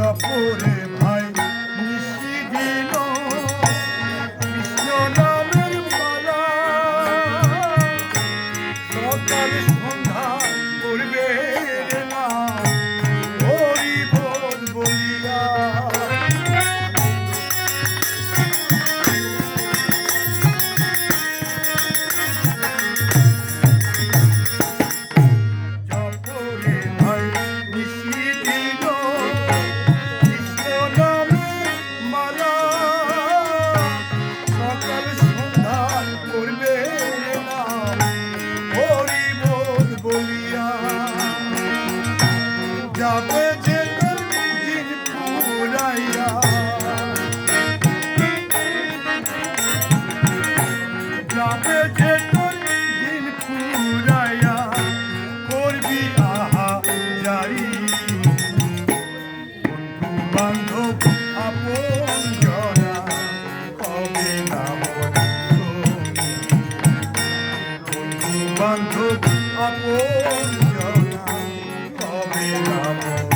জপরে বন্ধু আপন জনা কবে না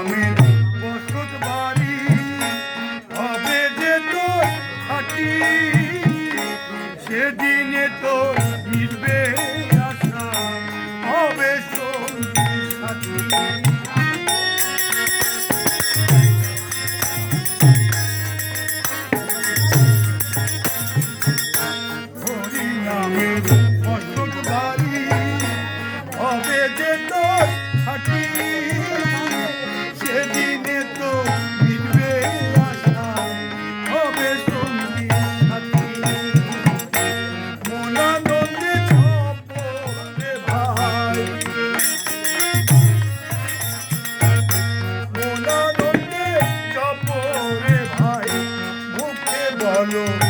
গ্রামে বসত বাড়ি হবে যে তোর খাটি সেদিনে তোর মিলবে। ভালো